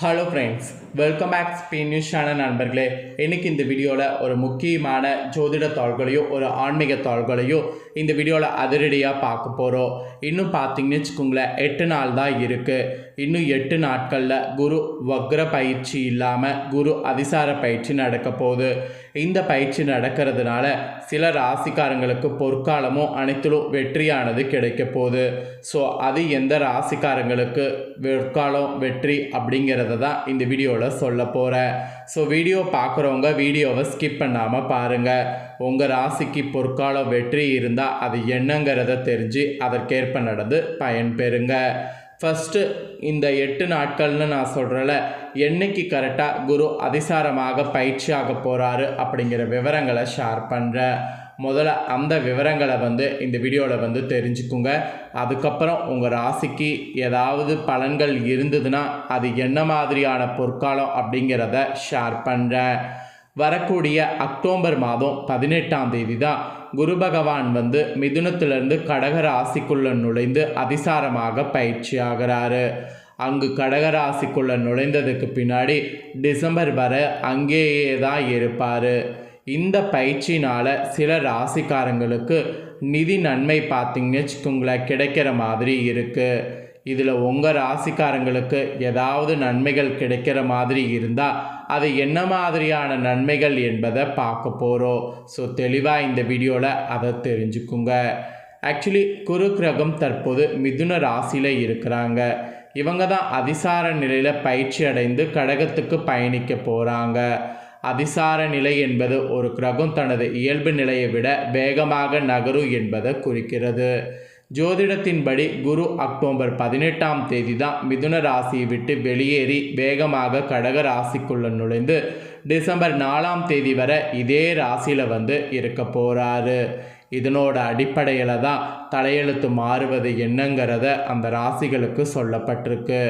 Hello friends welcome back Spain news channel நண்பர்களே. இன்னைக்கு இந்த வீடியோவில் ஒரு முக்கியமான ஜோதிட தாள்களையோ ஒரு ஆன்மீக தாள்களையோ இந்த வீடியோவில் அதிரடியாக பார்க்க போகிறோம் இன்னும் பார்த்தீங்கன்னு வச்சுக்கோங்களேன் எட்டு நாள் தான் இருக்குது இன்னும் எட்டு நாட்களில் குரு வக்ர பயிற்சி இல்லாமல் குரு அதிசார பயிற்சி நடக்க போகுது. இந்த பயிற்சி நடக்கிறதுனால சில ராசிக்காரங்களுக்கு பொற்காலமும் அனைத்திலும் வெற்றியானது கிடைக்க போகுது. ஸோ அது எந்த ராசிக்காரங்களுக்கு பொற்காலம் வெற்றி அப்படிங்கிறது தான் இந்த வீடியோவில் சொல்ல போகிறேன் ஸோ வீடியோ பார்க்குறவங்க வீடியோவை ஸ்கிப் பண்ணாமல் பாருங்கள் உங்கள் ராசிக்கு பொற்காலம் வெற்றி இருந்தால் அது என்னங்கிறத தெரிஞ்சு அதற்கேற்ப நடந்து பயன்பெறுங்க ஃபஸ்ட்டு இந்த எட்டு நாட்கள்னு நான் சொல்கிறல என்னைக்கு கரெக்டாக குரு அதிசாரமாக பயிற்சியாக போகிறாரு அப்படிங்கிற விவரங்களை ஷேர் பண்ணுறேன் முதல்ல அந்த விவரங்களை வந்து இந்த வீடியோவில் வந்து தெரிஞ்சுக்குங்க. அதுக்கப்புறம் உங்கள் ராசிக்கு ஏதாவது பலன்கள் இருந்ததுன்னா அது என்ன மாதிரியான பொற்காலம் அப்படிங்கிறத ஷேர் பண்ணுறேன் வரக்கூடிய அக்டோபர் மாதம் பதினெட்டாம் தேதி தான் குரு பகவான் வந்து மிதுனத்திலிருந்து கடக ராசிக்குள்ள நுழைந்து அதிசாரமாக பயிற்சி ஆகிறாரு. அங்கு கடகராசிக்குள்ளே நுழைந்ததுக்கு பின்னாடி டிசம்பர் வரை அங்கேயே தான் இருப்பார். இந்த பயிற்சினால் சில ராசிக்காரங்களுக்கு நிதி நன்மை பார்த்தீங்கன்னு வச்சுக்கோங்களேன் கிடைக்கிற மாதிரி இருக்குது இதில் உங்கள் ராசிக்காரங்களுக்கு ஏதாவது நன்மைகள் கிடைக்கிற மாதிரி இருந்தால் அது என்ன மாதிரியான நன்மைகள் என்பதை பார்க்க போகிறோம் ஸோ தெளிவாக இந்த வீடியோவில் அதை தெரிஞ்சுக்குங்க. ஆக்சுவலி குரு கிரகம் தற்போது மிதுன ராசியில் இருக்கிறாங்க. இவங்க தான் அதிசார நிலையில் பயிற்சி அடைந்து கடகத்துக்கு பயணிக்க போகிறாங்க அதிசார நிலை என்பது ஒரு கிரகம் தனது இயல்பு நிலையை விட வேகமாக நகரும் என்பதை குறிக்கிறது. ஜோதிடத்தின்படி குரு அக்டோபர் பதினெட்டாம் தேதி தான் மிதுன ராசியை விட்டு வெளியேறி வேகமாக கடக ராசிக்குள்ள நுழைந்து டிசம்பர் நாலாம் தேதி வரை இதே ராசியில் வந்து இருக்க போகிறாரு இதனோட அடிப்படையில் தான் தலையெழுத்து மாறுவது என்னங்கிறத அந்த ராசிகளுக்கு சொல்லப்பட்டிருக்கு.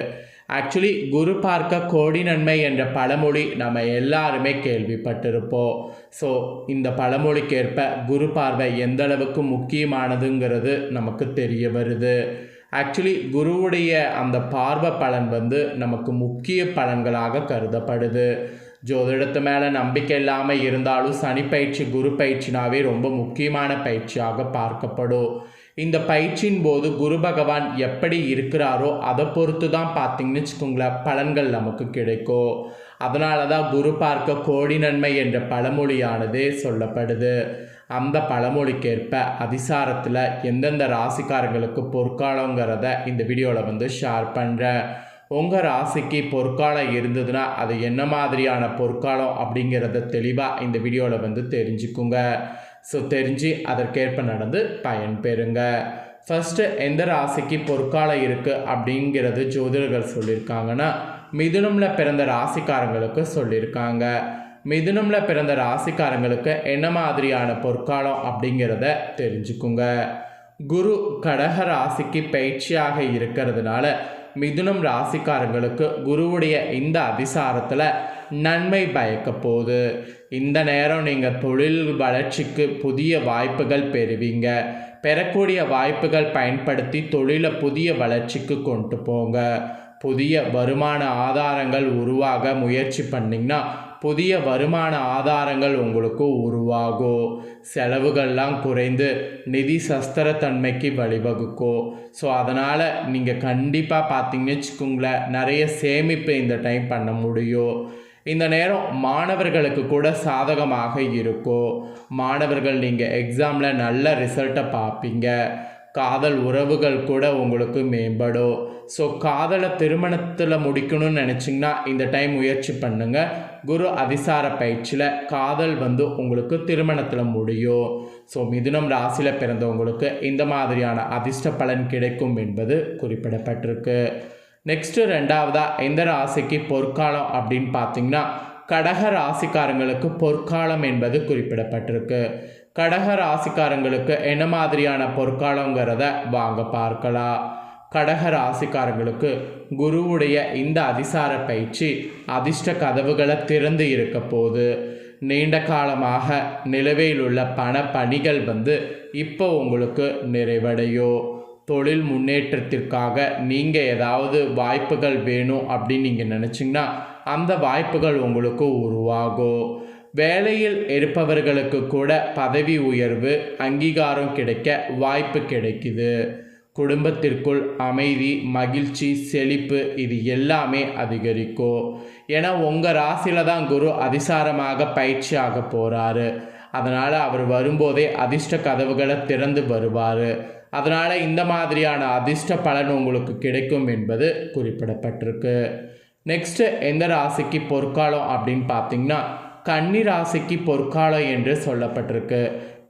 ஆக்சுவலி குரு பார்க்க கோடி நன்மை என்ற பழமொழி நம்ம எல்லாருமே கேள்விப்பட்டிருப்போம். ஸோ இந்த பழமொழிக்கேற்ப குரு பார்வை எந்த அளவுக்கு முக்கியமானதுங்கிறது நமக்கு தெரிய வருது. ஆக்சுவலி குருவுடைய அந்த பார்வை பலன் வந்து நமக்கு முக்கிய பலன்களாக கருதப்படுது. ஜோதிடத்து மேலே நம்பிக்கை இல்லாமல் இருந்தாலும் சனி பயிற்சி குரு பயிற்சினாவே ரொம்ப முக்கியமான பயிற்சியாக பார்க்கப்படும். இந்த பயிற்சியின் போது குரு பகவான் எப்படி இருக்கிறாரோ அதை பொறுத்து தான் பார்த்தீங்கன்னு வச்சுக்கோங்களேன் பலன்கள் நமக்கு கிடைக்கும். அதனால தான் குரு பார்க்க கோடி நன்மை என்ற பழமொழியானதே சொல்லப்படுது. அந்த பழமொழிக்கேற்ப அதிசாரத்தில் எந்தெந்த ராசிக்காரங்களுக்கு பொற்காலங்கிறத இந்த வீடியோவில் வந்து ஷேர் பண்ணுறேன் உங்கள் ராசிக்கு பொற்காலம் இருந்ததுன்னா அது என்ன மாதிரியான பொற்காலம் அப்படிங்கிறத தெளிவாக இந்த வீடியோவில் வந்து தெரிஞ்சுக்குங்க. ஸோ தெரிஞ்சு அதற்கேற்ப நடந்து பயன்பெறுங்க ஃபஸ்ட்டு எந்த ராசிக்கு பொற்காலம் இருக்குது அப்படிங்கிறது ஜோதிடர்கள் சொல்லியிருக்காங்கன்னா மிதுனமில் பிறந்த ராசிக்காரங்களுக்கு சொல்லியிருக்காங்க மிதுனமில் பிறந்த ராசிக்காரங்களுக்கு என்ன மாதிரியான பொற்காலம் அப்படிங்கிறத தெரிஞ்சுக்குங்க. குரு கடக ராசிக்கு பயிற்சியாக இருக்கிறதுனால மிதுனம் ராசிக்காரங்களுக்கு குருவுடைய இந்த அதிசாரத்தில் நன்மை பயக்க போகுது. இந்த நேரம் நீங்கள் தொழில் வளர்ச்சிக்கு புதிய வாய்ப்புகள் பெறுவீங்க. பெறக்கூடிய வாய்ப்புகள் பயன்படுத்தி தொழிலை புதிய வளர்ச்சிக்கு கொண்டு போங்க. புதிய வருமான ஆதாரங்கள் உருவாக முயற்சி பண்ணிங்கன்னா புதிய வருமான ஆதாரங்கள் உங்களுக்கு உருவாகும். செலவுகள்லாம் குறைந்து நிதி சஸ்திரத்தன்மைக்கு வழிவகுக்கும். ஸோ அதனால் நீங்கள் கண்டிப்பாக பார்த்தீங்கன்னு வச்சுக்கோங்களேன் நிறைய சேமிப்பு இந்த டைம் பண்ண முடியும். இந்த நேரம் மாணவர்களுக்கு கூட சாதகமாக இருக்கும் மாணவர்கள் நீங்கள் எக்ஸாமில் நல்ல ரிசல்ட்டை பார்ப்பீங்க காதல் உறவுகள் கூட உங்களுக்கு மேம்படும் ஸோ காதலை திருமணத்தில் முடிக்கணும்னு நினச்சிங்கன்னா இந்த டைம் முயற்சி பண்ணுங்கள் குரு அதிசார பயிற்சியில் காதல் வந்து உங்களுக்கு திருமணத்தில் முடியும் ஸோ மிதுனம் ராசியில் பிறந்தவங்களுக்கு இந்த மாதிரியான அதிர்ஷ்ட பலன் கிடைக்கும் என்பது குறிப்பிடப்பட்டிருக்கு. நெக்ஸ்ட்டு ரெண்டாவதாக எந்த ராசிக்கு பொற்காலம் அப்படின்னு பார்த்தீங்கன்னா கடக ராசிக்காரங்களுக்கு பொற்காலம் என்பது குறிப்பிடப்பட்டிருக்கு. கடக ராசிக்காரங்களுக்கு என்ன மாதிரியான பொற்காலங்கிறத வாங்க பார்க்கலாம். கடக ராசிக்காரங்களுக்கு குருவுடைய இந்த அதிசார பயிற்சி அதிர்ஷ்ட கதவுகளை திறந்து இருக்க போது நீண்ட காலமாக நிலுவையில் உள்ள பண பணிகள் வந்து இப்போ உங்களுக்கு நிறைவடையும். தொழில் முன்னேற்றத்திற்காக நீங்கள் ஏதாவது வாய்ப்புகள் வேணும் அப்படின்னு நீங்கள் நினச்சிங்கன்னா அந்த வாய்ப்புகள் உங்களுக்கு உருவாகும். வேலையில் இருப்பவர்களுக்கு கூட பதவி உயர்வு அங்கீகாரம் கிடைக்க வாய்ப்பு கிடைக்குது. குடும்பத்திற்குள் அமைதி மகிழ்ச்சி செழிப்பு இது எல்லாமே அதிகரிக்கும். ஏன்னா உங்கள் ராசியில் தான் குரு அதிசாரமாக பயிற்சி ஆக போகிறாரு அதனால் அவர் வரும்போதே அதிர்ஷ்ட கதவுகளை திறந்து வருவார். அதனால் இந்த மாதிரியான அதிர்ஷ்ட பலன் உங்களுக்கு கிடைக்கும் என்பது குறிப்பிடப்பட்டிருக்கு. நெக்ஸ்ட்டு எந்த ராசிக்கு பொற்காலம் அப்படின்னு பார்த்தீங்கன்னா கன்னி ராசிக்கு பொற்காலம் என்று சொல்லப்பட்டிருக்கு.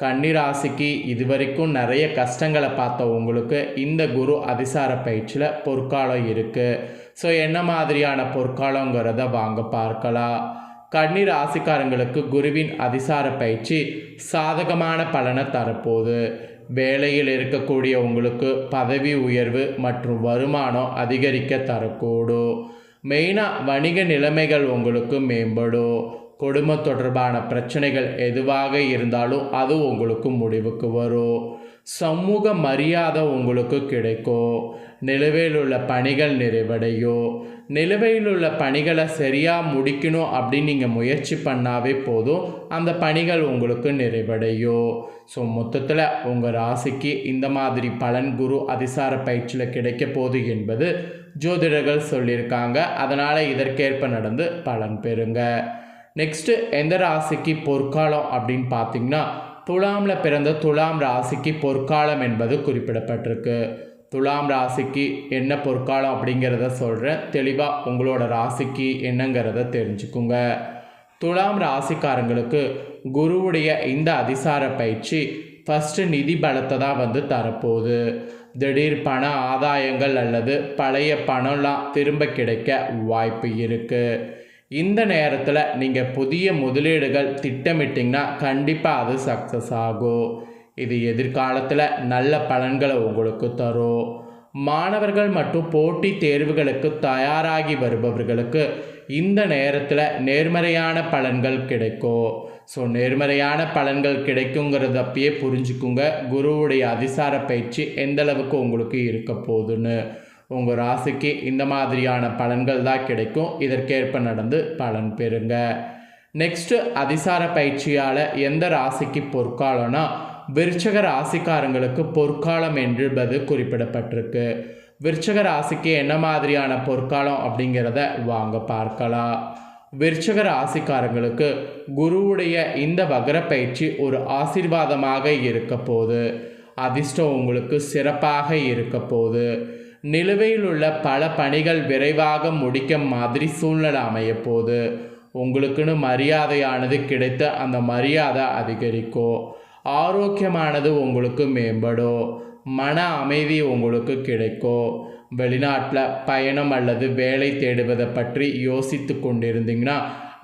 கன்னி ராசிக்கு இதுவரைக்கும் நிறைய கஷ்டங்களை பார்த்த உங்களுக்கு இந்த குரு அதிசார பயிற்சியில் பொற்காலம் இருக்குது ஸோ என்ன மாதிரியான பொற்காலங்கிறத வாங்க பார்க்கலாம். கன்னி ராசிக்காரங்களுக்கு குருவின் அதிசார பயிற்சி சாதகமான பலனை தரப்போகுது. வேலையில் இருக்கக்கூடிய உங்களுக்கு பதவி உயர்வு மற்றும் வருமானம் அதிகரிக்க தரக்கூடும். மெயினாக வணிக நிலைமைகள் உங்களுக்கு மேம்படும். குடும்ப தொடர்பான பிரச்சனைகள் எதுவாக இருந்தாலும் அது உங்களுக்கு முடிவுக்கு வரும். சமூக மரியாதை உங்களுக்கு கிடைக்கும். நிலுவையில் உள்ள பணிகள் நிறைவடையும். நிலுவையில் உள்ள பணிகளை சரியாக முடிக்கணும் அப்படின்னு நீங்கள் முயற்சி பண்ணாவே போதும். அந்த பணிகள் உங்களுக்கு நிறைவடையும். ஸோ மொத்தத்தில் உங்கள் ராசிக்கு இந்த மாதிரி பலன் குரு அதிசார பயிற்சியில் கிடைக்க போகுது என்பது ஜோதிடர்கள் சொல்லியிருக்காங்க. அதனால் இதற்கேற்ப நடந்து பலன் பெறுங்க. நெக்ஸ்ட்டு எந்த ராசிக்கு பொற்காலம் அப்படின்னு பார்த்தீங்கன்னா துலாமில் பிறந்த துலாம் ராசிக்கு பொற்காலம் என்பது குறிப்பிடப்பட்டிருக்கு. துலாம் ராசிக்கு என்ன பொற்காலம் அப்படிங்கிறத சொல்கிறேன் தெளிவாக உங்களோட ராசிக்கு என்னங்கிறத தெரிஞ்சுக்குங்க. துலாம் ராசிக்காரங்களுக்கு குருவுடைய இந்த அதிசார பயிற்சி ஃபஸ்ட்டு நிதி பலத்தை தான் வந்து தரப்போகுது. திடீர் பண ஆதாயங்கள் அல்லது பழைய பணம்லாம் திரும்ப கிடைக்க வாய்ப்பு இருக்குது இந்த நேரத்தில் நீங்கள் புதிய முதலீடுகள் திட்டமிட்டிங்கன்னா கண்டிப்பாக அது சக்ஸஸ் ஆகும். இது எதிர்காலத்தில் நல்ல பலன்களை உங்களுக்கு தரும். மாணவர்கள் மற்றும் போட்டி தேர்வுகளுக்கு தயாராகி வருபவர்களுக்கு இந்த நேரத்தில் நேர்மறையான பலன்கள் கிடைக்கும். ஸோ நேர்மறையான பலன்கள் கிடைக்குங்கிறத அப்பயே புரிஞ்சுக்குங்க. குருவுடைய அதிசார பயிற்சி எந்த அளவுக்கு உங்களுக்கு இருக்க போகுதுன்னு. உங்கள் ராசிக்கு இந்த மாதிரியான பலன்கள் தான் கிடைக்கும். இதற்கேற்ப நடந்து பலன் பெறுங்க. நெக்ஸ்ட்டு அதிசார பயிற்சியால் எந்த ராசிக்கு பொற்காலம்னா விருச்சக ராசிக்காரங்களுக்கு பொற்காலம் என்பது குறிப்பிடப்பட்டிருக்கு. விருச்சக ராசிக்கு என்ன மாதிரியான பொற்காலம் அப்படிங்கிறத வாங்க பார்க்கலாம். விருச்சக ராசிக்காரங்களுக்கு குருவுடைய இந்த வகர பயிற்சி ஒரு ஆசீர்வாதமாக இருக்க போது அதிர்ஷ்டம் உங்களுக்கு சிறப்பாக இருக்க போது நிலுவையில் உள்ள பல பணிகள் விரைவாக முடிக்க மாதிரி சூழ்நிலை அமைய போது உங்களுக்குன்னு மரியாதையானது கிடைத்த அந்த மரியாதை அதிகரிக்கும். ஆரோக்கியமானது உங்களுக்கு மேம்படும் மன அமைதி உங்களுக்கு கிடைக்கும் வெளிநாட்டில் பயணம் அல்லது வேலை தேடுவதை பற்றி யோசித்து கொண்டிருந்தீங்கன்னா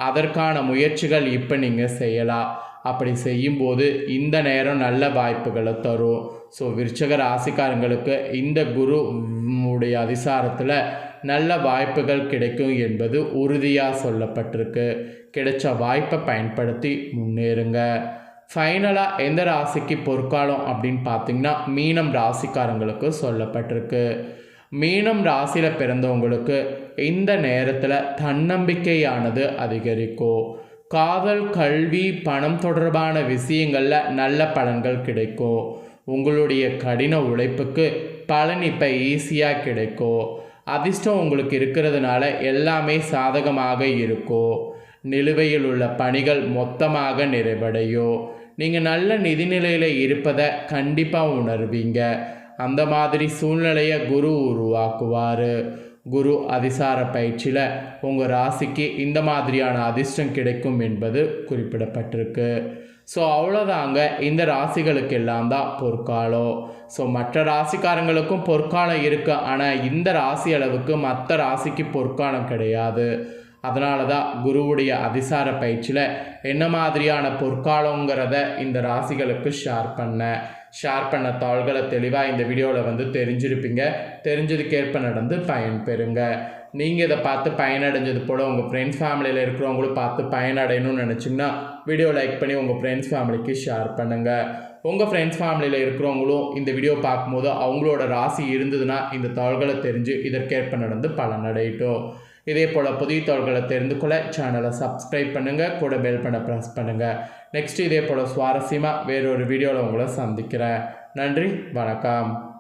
அதற்கான முயற்சிகள் இப்போ நீங்கள் செய்யலாம். அப்படி செய்யும்போது இந்த நேரம் நல்ல வாய்ப்புகளை தரும். ஸோ விருச்சக ராசிக்காரங்களுக்கு இந்த குரு உடைய அதிசாரத்தில் நல்ல வாய்ப்புகள் கிடைக்கும் என்பது உறுதியாக சொல்லப்பட்டிருக்கு. கிடைச்ச வாய்ப்பை பயன்படுத்தி முன்னேறுங்க. ஃபைனலாக எந்த ராசிக்கு பொற்காலம் அப்படின்னு பார்த்தீங்கன்னா மீனம் ராசிக்காரங்களுக்கு சொல்லப்பட்டிருக்கு. மீனம் ராசியில் பிறந்தவங்களுக்கு இந்த நேரத்தில் தன்னம்பிக்கையானது அதிகரிக்கும். காதல் கல்வி பணம் தொடர்பான விஷயங்களில் நல்ல பலன்கள் கிடைக்கும். உங்களுடைய கடின உழைப்புக்கு பலன் இப்போ ஈஸியாக கிடைக்கும். அதிர்ஷ்டம் உங்களுக்கு இருக்கிறதுனால எல்லாமே சாதகமாக இருக்கும். நிலுவையில் உள்ள பணிகள் மொத்தமாக நிறைவடையும் நீங்கள் நல்ல நிதிநிலையில் இருப்பதை கண்டிப்பாக உணர்வீங்க. அந்த மாதிரி சூழ்நிலையை குரு உருவாக்குவார். குரு அதிசார பயிற்சியில் உங்கள் ராசிக்கு இந்த மாதிரியான அதிர்ஷ்டம் கிடைக்கும் என்பது குறிப்பிடப்பட்டிருக்கு. ஸோ அவ்வளோதாங்க இந்த ராசிகளுக்கெல்லாம் தான் பொற்காலம். ஸோ மற்ற ராசிக்காரங்களுக்கும் பொற்காலம் இருக்குது ஆனால் இந்த ராசி அளவுக்கு மற்ற ராசிக்கு பொற்காலம் கிடையாது. அதனால தான் குருவுடைய அதிசார பயிற்சியில் என்ன மாதிரியான பொற்காலங்கிறத இந்த ராசிகளுக்கு ஷேர் பண்ணேன் ஷேர் பண்ண தாள்களை தெளிவாக இந்த வீடியோவில் வந்து தெரிஞ்சிருப்பீங்க. தெரிஞ்சதுக்கேற்ப நடந்து பயன் பெறுங்க. நீங்கள் இதை பார்த்து பயனடைஞ்சது போல் உங்கள் ஃப்ரெண்ட்ஸ் ஃபேமிலியில் இருக்கிறவங்களும் பார்த்து பயனடையணும்னு நினச்சிங்கன்னா வீடியோ லைக் பண்ணி உங்கள் ஃப்ரெண்ட்ஸ் ஃபேமிலிக்கு ஷேர் பண்ணுங்கள் உங்கள் ஃப்ரெண்ட்ஸ் ஃபேமிலியில் இருக்கிறவங்களும் இந்த வீடியோ பார்க்கும்போது அவங்களோட ராசி இருந்ததுன்னா இந்த தாள்களை தெரிஞ்சு இதற்கேற்ப நடந்து பலனடையட்டும். இதே போல் புதிய தோள்களை தெரிந்து கொள்ள சேனலை சப்ஸ்கிரைப் பண்ணுங்கள் கூட பெல் பண்ண ப்ரெஸ் பண்ணுங்கள் நெக்ஸ்ட் இதே போல் சுவாரஸ்யமாக வேறொரு வீடியோவில் உங்களை சந்திக்கிறேன். நன்றி வணக்கம்.